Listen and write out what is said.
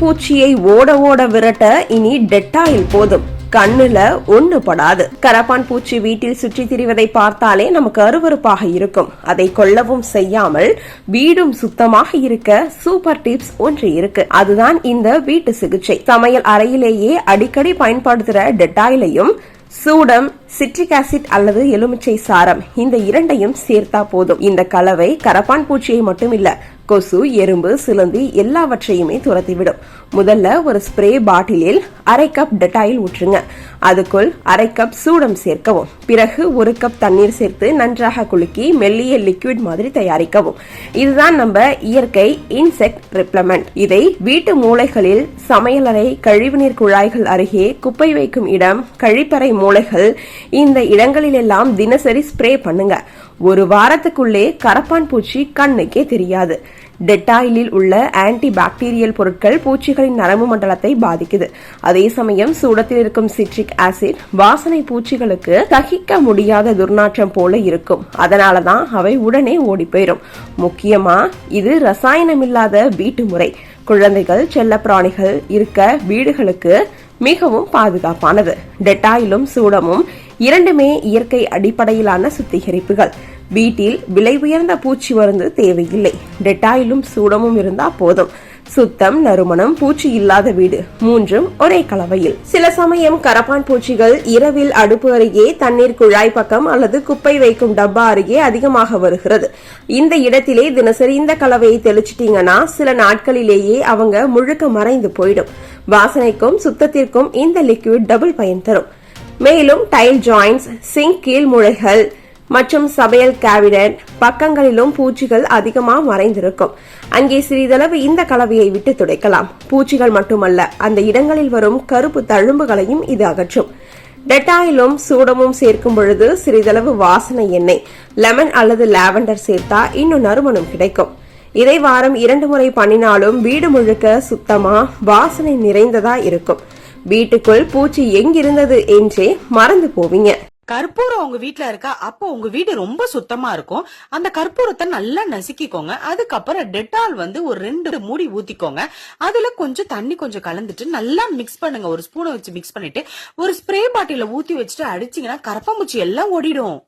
பூச்சியை ஓட ஓட விரட்ட இனி டெட்டாயில் போதும். கண்ணுல ஒண்ணு படாது. கரப்பான் பூச்சி வீட்டில் சுற்றி திரிவதை பார்த்தாலே நமக்கு அருவருப்பாக இருக்கும். அதை கொல்லவும் செய்யாமல் வீடும் சுத்தமாக இருக்க சூப்பர் டிப்ஸ் ஒன்று இருக்கு. அதுதான் இந்த வீட்டு சிகிச்சை. சமையல் அறையிலேயே அடிக்கடி பயன்படுத்துற டெட்டாயிலையும் சூடம் சிட்ரிக் ஆசிட் அல்லது எலுமிச்சை சாரம். இந்த இரண்டையும் சேர்த்தா போதும். இந்த கலவை கரப்பான் பூச்சியை மட்டும் இல்ல கொசு எறும்பு சிலந்தி எல்லாவற்றையுமே துரத்திவிடும். முதல்ல ஒரு ஸ்ப்ரே பாட்டிலில் அரை கப் டெட்டாயில் ஊற்றுங்க. அதுக்குள் அரை கப் சூடம் சேர்க்கவும். பிறகு ஒரு கப் தண்ணீர் சேர்த்து நன்றாக குலுக்கி மெல்லிய லிக்விட் மாதிரி தயாரிக்கவும். இதுதான் நம்ம இயற்கை இன்செக்ட் ரிப்ளமெண்ட் இதை வீட்டு மூலைகளில் சமையலறை கழிவுநீர் குழாய்கள் அருகே குப்பை வைக்கும் இடம் கழிப்பறை மூளைகள் இந்த இடங்களிலெல்லாம் தினசரி ஸ்ப்ரே பண்ணுங்க. ஒரு வாரத்துக்குள்ளே கரப்பான் பூச்சி கண்ணுக்கே தெரியாது. டெட்டாயிலில் உள்ள ஆன்டி பாக்டீரியல் பொருட்கள் பூச்சிகளின் நரம்பு மண்டலத்தை பாதிக்குது. அதே சமயம் சூடத்தில் இருக்கும் சிட்ரிக் ஆசிட் வாசனை பூச்சிகளுக்கு தகிக்க முடியாத துர்நாற்றம் போல இருக்கும். அதனாலதான் அவை உடனே ஓடி போயிரும் முக்கியமா இது ரசாயனமில்லாத வீட்டு முறை. குழந்தைகள் செல்ல பிராணிகள் இருக்க வீடுகளுக்கு மிகவும் பாதுகாப்பானது. டெட்டாயிலும் சூடமும் இரண்டுமே இயற்கை அடிப்படையிலான சுத்திகரிப்புகள். வீட்டில் விலை உயர்ந்த பூச்சி மருந்து தேவையில்லை. டெட்டாயிலும் சூடமும் இருந்தா போதும். சுத்தம் நறுமணம் பூச்சி இல்லாத வீடு மூன்றும் ஒரே கலவையில். சில சமயம் கரப்பான் பூச்சிகள் இரவில் அடுப்பு அருகே தண்ணீர் குழாய் பக்கம் அல்லது குப்பை வைக்கும் டப்பா அருகே அதிகமாக வருகிறது. இந்த இடத்திலே தினசரி இந்த கலவையை தெளிச்சிட்டீங்கன்னா சில நாட்களிலேயே அவங்க முழுக்க மறைந்து போயிடும். வாசனைக்கும் சுத்தத்திற்கும் இந்த லிக்விட் டபுள் பயன் தரும். மேலும் டைல் ஜாயின்ட்ஸ் சிங்க் கீழ் முளைகள் மற்றும் சமையல் கேபினட் பக்கங்களிலும் பூச்சிகள் அதிகமாக மறைந்திருக்கும். அங்கே சிறிதளவு இந்த கலவையை விட்டு துடைக்கலாம். பூச்சிகள் மட்டுமல்ல அந்த இடங்களில் வரும் கருப்பு தழும்புகளையும் இது அகற்றும். டெட்டாயிலும் சூடமும் சேர்க்கும் பொழுது சிறிதளவு வாசனை எண்ணெய் லெமன் அல்லது லாவெண்டர் சேர்த்தா இன்னும் நறுமணம் கிடைக்கும். இதை வாரம் இரண்டு முறை பண்ணினாலும் வீடு முழுக்க சுத்தமா வாசனை நிறைந்ததா இருக்கும். வீட்டுக்குள் பூச்சி எங்கிருந்தது என்றே மறந்து போவீங்க. கற்பூரம் உங்க வீட்ல இருக்கா? அப்போ உங்க வீடு ரொம்ப சுத்தமா இருக்கும். அந்த கற்பூரத்தை நல்லா நசுக்கிக்கோங்க. அதுக்கப்புறம் டெட்டால் வந்து ஒரு ரெண்டு மூடி ஊத்திக்கோங்க. அதுல கொஞ்சம் தண்ணி கொஞ்சம் கலந்துட்டு நல்லா மிக்ஸ் பண்ணுங்க. ஒரு ஸ்பூனை வச்சு மிக்ஸ் பண்ணிட்டு ஒரு ஸ்ப்ரே பாட்டில ஊத்தி வச்சுட்டு அடிச்சீங்கன்னா கரப்பாம்பூச்சி எல்லாம் ஓடிடும்.